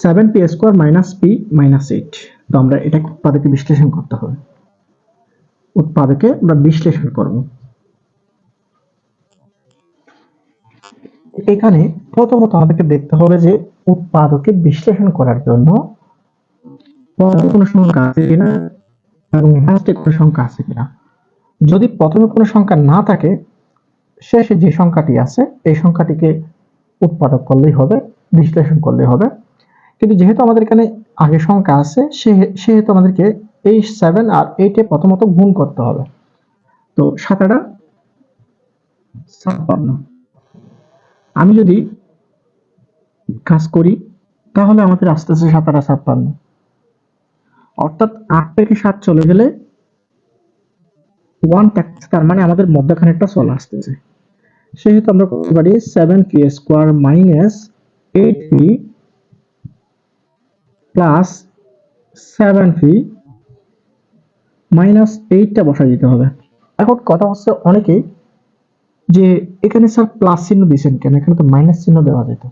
Seven P square minus P minus eight তো আমরা এটা উৎপাদকে বিশ্লেষণ করতে হবে। উৎপাদকে আমরা বিশ্লেষণ করব। এখানে প্রথমত আমাদেরকে দেখতে হবে যে উৎপাদকে বিশ্লেষণ করার জন্য কোনো সংখ্যা আছে কিনা এবং লাস্টে কোনো সংখ্যা আছে কিনা। যদি প্রথমে কোনো সংখ্যা না থাকে, শেষে যে সংখ্যাটি আছে, এই সংখ্যাটিকে উৎপাদক করলেই হবে, বিশ্লেষণ করলেই হবে। কিন্তু যেহেতু আমাদের এখানে আগে সংখ্যা আছে সেহেতু আমাদেরকে এই সেভেন আর এইটে প্রথমত গুণ করতে হবে। তো সাতাটা ছাপ্পান্ন। আমি যদি কাজ করি, তাহলে আমাদের আস্তে আস্তে সাতাটা ছাপ্পান্ন। অর্থাৎ আট থেকে সাত চলে গেলে ওয়ান থাকছে তার মানে আমাদের মধ্যখানে একটা চলে আসতেছে। সেহেতু আমরা করতে পারি seven P square minus eight P plus seven P minus এইটটা বসা দিতে হবে। এখন কথা হচ্ছে অনেকেই যে এখানে স্যার প্লাস চিহ্ন দিয়েছেন কেন? এখানে তো মাইনাস চিহ্ন দেওয়া যেত।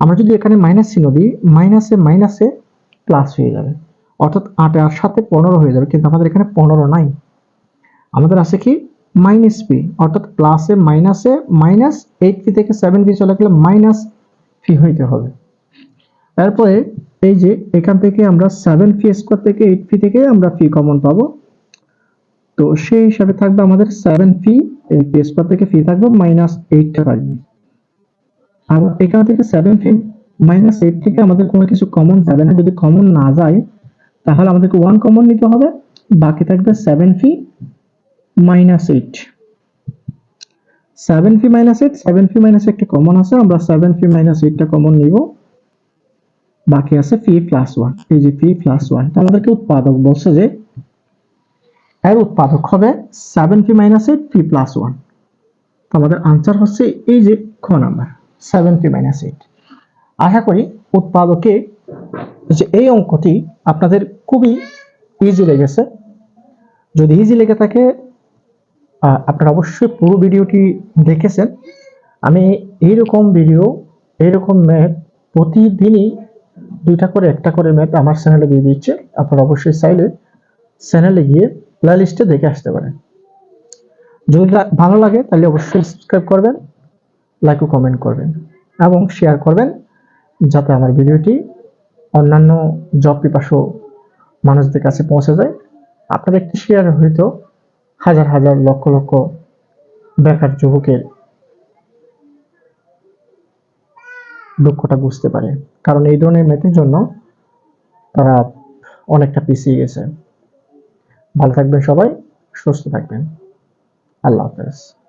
আমরা যদি এখানে মাইনাস চিহ্ন দিই মাইনাসে মাইনাসে প্লাস হয়ে যাবে। অর্থাৎ আট আর সাথে পনেরো হয়ে যাবে, কিন্তু আমাদের এখানে পনেরো নাই। আমাদের আছে কি? মাইনাস পি অর্থাৎ প্লাসে মাইনাসে মাইনাস এইট থেকে সেভেন পি চলে গেলে মাইনাস ফি হইতে হবে। তারপরে এই যে এখান থেকে আমরা সেভেন ফি স্কোয়ার থেকে এইট ফি থেকে আমরা ফি কমন পাবো। তো সেই হিসাবে থাকবে আমাদের সেভেন ফি পি স্কোয়ার থেকে ফি থাকবে মাইনাস এইটটা থাকবে আর এখান থেকে সেভেন ফি মাইনাস এইট থেকে আমাদের কোনো কিছু কমন যাবে না। যদি কমন না যায়, তাহলে আমাদেরকে ওয়ান কমন নিতে হবে। বাকি থাকবে seven P minus eight seven P minus eight seven P minus একটা কমন আছে। আমরা সেভেন ফি মাইনাস এইটটা কমন নিব। বাকি আছে ফি প্লাস ওয়ান এই যে ফি প্লাস ওয়ান আমাদেরকে উৎপাদক বলছে যে, এর উৎপাদক হবে seven P minus eight P plus one তো আমাদের আনসার হচ্ছে এই যে খ number seven P minus eight আশা করি উৎপাদকে যে এই অঙ্কটি আপনাদের খুবই ইজি লেগেছে। যদি ইজি লেগে থাকে আপনারা অবশ্যই পুরো ভিডিওটি দেখেছেন। আমি এইরকম ভিডিও এইরকম ম্যাথ প্রতিদিনই দুইটা করে, একটা করে ম্যাপ আমার চ্যানেলে দিয়ে দিচ্ছে। আপনারা অবশ্যই চাইলে চ্যানেলে গিয়ে প্লেলিস্টে দেখে আসতে পারেন। যদি ভালো লাগে, তাহলে অবশ্যই সাবস্ক্রাইব করবেন লাইক ও কমেন্ট করবেন এবং শেয়ার করবেন, যাতে আমার ভিডিওটি অন্যান্য জব পিপাসু মানুষদের কাছে পৌঁছে যায়। আপনার একটি শেয়ার হয়তো হাজার হাজার, লক্ষ লক্ষ বেকার যুবকের দুঃখটা বুঝতে পারে। কারণ এই ধরনের ম্যাথের জন্য তারা অনেকটা পিছিয়ে গেছে। ভালো থাকবেন সবাই, সুস্থ থাকবেন। আল্লাহ হাফেজ।